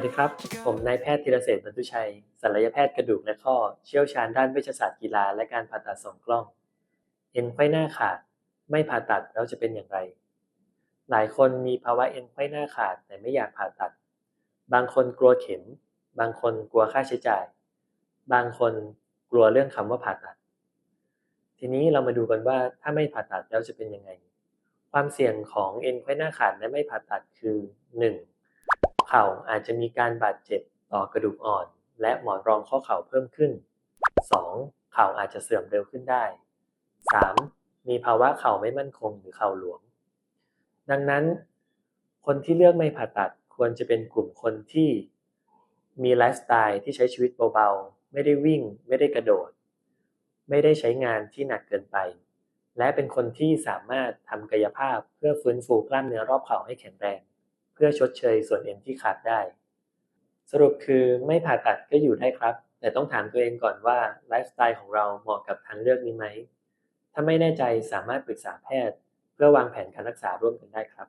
วัสดีครับ ผมนายแพทย์ธีรเศรษฐ์บรรทุชัยศัลยแพทย์กระดูกและข้อ เชี่ยวชาญด้านเวชศาสตร์กีฬาและการผ่าตัดสองกล้อง เอ็นไขว้หน้าขาด ไม่ผ่าตัดแล้วจะเป็นอย่างไร หลายคนมีภาวะเอ็นไขว้หน้าขาดแต่ไม่อยากผ่าตัด บางคนกลัวเข็ม บางคนกลัวค่าใช้จ่าย บางคนกลัวเรื่องคำว่าผ่าตัด ทีนี้เรามาดูกันว่าถ้าไม่ผ่าตัดแล้วจะเป็นยังไง ความเสี่ยงของเอ็นไขว้หน้าขาดและไม่ผ่าตัดคือ 1. เข่าอาจจะมีการบาดเจ็บต่อกระดูกอ่อน และหมอนรองข้อเข่าเพิ่มขึ้น 2. เข่าอาจจะเสื่อมเร็วขึ้นได้ 3. มีภาวะเข่าไม่มั่นคงหรือเข่าหลวม ดังนั้น คนที่เลือกไม่ผ่าตัดควรจะเป็นกลุ่มคนที่มีไลฟ์สไตล์ที่ใช้ชีวิตเบาๆ ไม่ได้วิ่ง ไม่ได้กระโดด ไม่ได้ใช้งานที่หนักเกินไป และเป็นคนที่สามารถทำกายภาพเพื่อฟื้นฟูกล้ามเนื้อรอบเข่าให้แข็งแรง พื่อชดเชยส่วนเอ็นที่ขาดได้ สรุปคือไม่ผ่าตัดก็อยู่ได้ครับ แต่ต้องถามตัวเองก่อนว่าไลฟ์สไตล์ของเราเหมาะกับทางเลือกนี้ไหม ถ้าไม่แน่ใจสามารถปรึกษาแพทย์ เพื่อวางแผนการรักษาร่วมกันได้ครับ